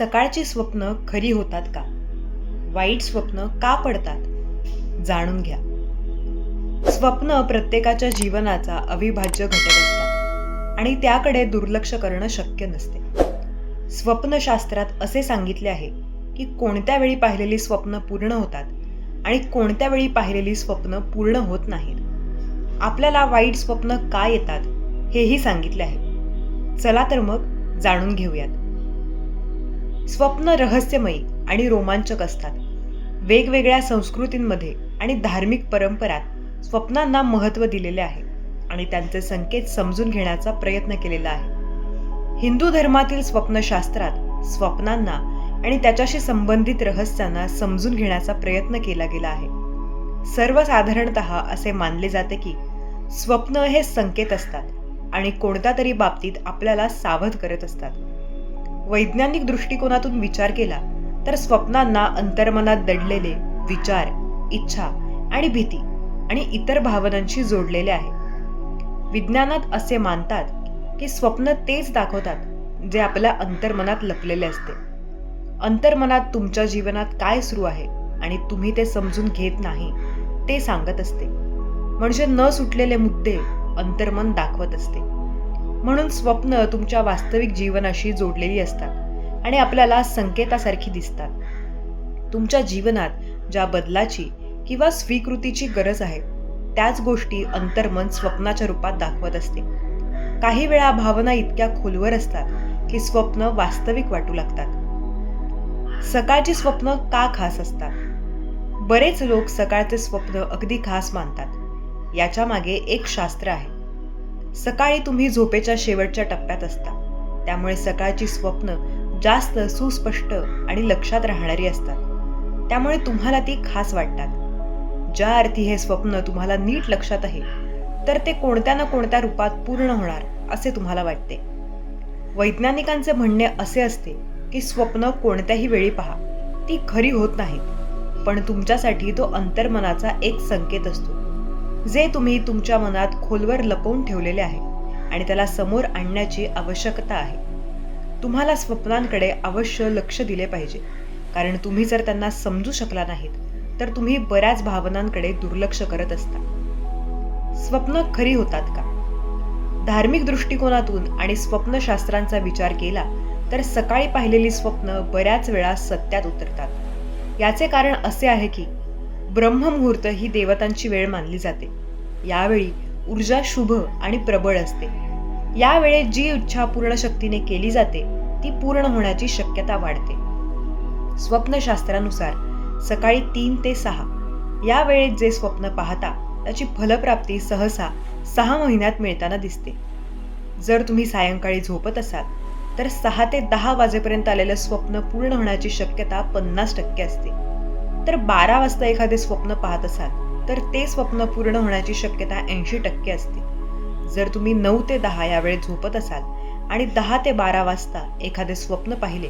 सकाळची स्वप्न खरी होतात का? वाईट स्वप्न का पडतात? जाणून घ्या. स्वप्न प्रत्येकाच्या जीवनाचा अविभाज्य घटक असतात आणि त्याकडे दुर्लक्ष करणं शक्य नसते. स्वप्नशास्त्रात असे सांगितले आहे की कोणत्या वेळी पाहिलेली स्वप्न पूर्ण होतात आणि कोणत्या वेळी पाहिलेली स्वप्न पूर्ण होत नाहीत. आपल्याला वाईट स्वप्न का येतात हेही सांगितले आहे. चला तर मग जाणून घेऊयात. स्वप्न रहस्यमयी आणि रोमांचक असतात. वेगवेगळ्या संस्कृतींमध्ये आणि धार्मिक परंपरात स्वप्नांना महत्त्व दिलेले आहे आणि त्यांचे संकेत समजून घेण्याचा प्रयत्न केलेला आहे. हिंदू धर्मातील स्वप्नशास्त्रात स्वप्नांना आणि त्याच्याशी संबंधित रहस्यांना समजून घेण्याचा प्रयत्न केला गेला आहे. सर्वसाधारणत असे मानले जाते की स्वप्न हे संकेत असतात आणि कोणत्या तरी बाबतीत आपल्याला सावध करत असतात. वैज्ञानिक दृष्टिकोनातून विचार केला तर स्वप्नांना अंतर्मनात दडलेले विचार इच्छा आणि भीती आणि इतर भावनांशी जोडलेले आहे विज्ञानात असे मानतात की स्वप्न तेच दाखवतात जे आपल्या अंतर्मनात लपलेले असते. अंतर्मनात तुमच्या जीवनात काय सुरू आहे आणि तुम्ही ते समजून घेत नाही ते सांगत असते. म्हणजे न सुटलेले मुद्दे अंतर्मन दाखवत असते. म्हणून स्वप्न तुमच्या वास्तविक जीवनाशी जोडलेली असतात आणि आपल्याला संकेतासारखी दिसतात. तुमच्या जीवनात ज्या बदलाची किंवा स्वीकृतीची गरज आहे त्याच गोष्टी अंतर्मन स्वप्नाच्या रूपात दाखवत असते. काही वेळा भावना इतक्या खोलवर असतात की स्वप्न वास्तविक वाटू लागतात. सकाळची स्वप्न का खास असतात? बरेच लोक सकाळचे स्वप्न अगदी खास मानतात. याच्या मागे एक शास्त्र आहे. सकाळी तुम्ही झोपेच्या शेवटच्या टप्प्यात असता. त्यामुळे सकाळची स्वप्न जास्त सुस्पष्ट आणि लक्षात राहणारी असतात. त्यामुळे तुम्हाला ती खास वाटतात. ज्या अर्थी हे स्वप्न तुम्हाला नीट लक्षात आहे तर ते कोणत्या ना कोणत्या रूपात पूर्ण होणार असे तुम्हाला वाटते. वैज्ञानिकांचे म्हणणे असे असते की स्वप्न कोणत्याही वेळी पहा ती खरी होत नाहीत पण तुमच्यासाठी तो अंतर्मनाचा एक संकेत असतो. जे तुम्ही तुमच्या मनात खोलवर लपवून ठेवलेले आहे आणि त्याला समोर आणण्याची आवश्यकता आहे. तुम्हाला स्वप्नांकडे अवश्य लक्ष दिले पाहिजे. कारण तुम्ही जर त्यांना समजू शकला नाहीत तर तुम्ही बऱ्याच भावनांकडे दुर्लक्ष करत असता. स्वप्न खरी होतात का? धार्मिक दृष्टिकोनातून आणि स्वप्नशास्त्रांचा विचार केला तर सकाळी पाहिलेली स्वप्न बऱ्याच वेळा सत्यात उतरतात. याचे कारण असे आहे की ब्रह्ममुहूर्त ही देवतांची वेळ मानली जाते. यावेळी ऊर्जा शुभ आणि प्रबळ असते. यावेळेत जी इच्छा पूर्ण शक्तीने केली जाते ती पूर्ण होण्याची शक्यता वाढते. स्वप्नशास्त्रानुसार सकाळी तीन ते सहा या वेळेत जे स्वप्न पाहता त्याची फलप्राप्ती सहसा सहा महिन्यात मिळताना दिसते. जर तुम्ही सायंकाळी झोपत असाल तर सहा ते दहा वाजेपर्यंत आलेलं स्वप्न पूर्ण होण्याची शक्यता पन्नास टक्के असते. तर बारा वाजता एखादे स्वप्न पाहत असाल तर ते स्वप्न पूर्ण होण्याची शक्यता ऐंशी टक्के असते. जर तुम्ही नऊ ते दहा या वेळेत झोपत असाल आणि दहा ते बारा वाजता एखादे स्वप्न पाहिले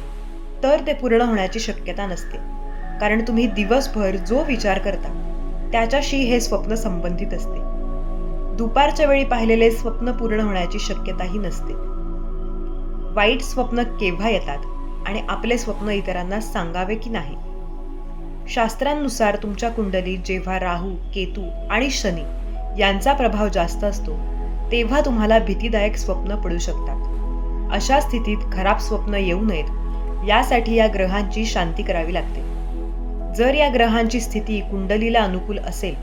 तर ते पूर्ण होण्याची शक्यता नसते. कारण तुम्ही दिवसभर जो विचार करता त्याच्याशी हे स्वप्न संबंधित असते. दुपारच्या वेळी पाहिलेले स्वप्न पूर्ण होण्याची शक्यताही नसते. वाईट स्वप्न केव्हा येतात आणि आपले स्वप्न इतरांना सांगावे की नाही? शास्त्रांनुसार तुमच्या कुंडलीत जेव्हा राहू केतू आणि शनी यांचा प्रभाव जास्त असतो तेव्हा तुम्हाला भीतीदायक स्वप्न पडू शकतात. अशा स्थितीत खराब स्वप्न येऊ नयेत यासाठी या ग्रहांची शांती करावी लागते. जर या ग्रहांची स्थिती कुंडलीला अनुकूल असेल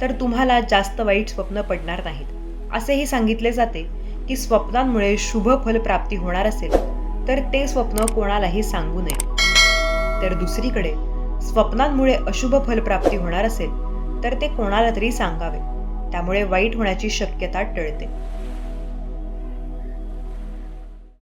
तर तुम्हाला जास्त वाईट स्वप्न पडणार नाहीत. असेही सांगितले जाते की स्वप्नांमुळे शुभ फल प्राप्ती होणार असेल तर ते स्वप्न कोणालाही सांगू नये. तर दुसरीकडे स्वप्नांमुळे अशुभ फलप्राप्ती होणार असेल तर ते कोणाला तरी सांगावे. त्यामुळे वाईट होण्याची शक्यता टळते.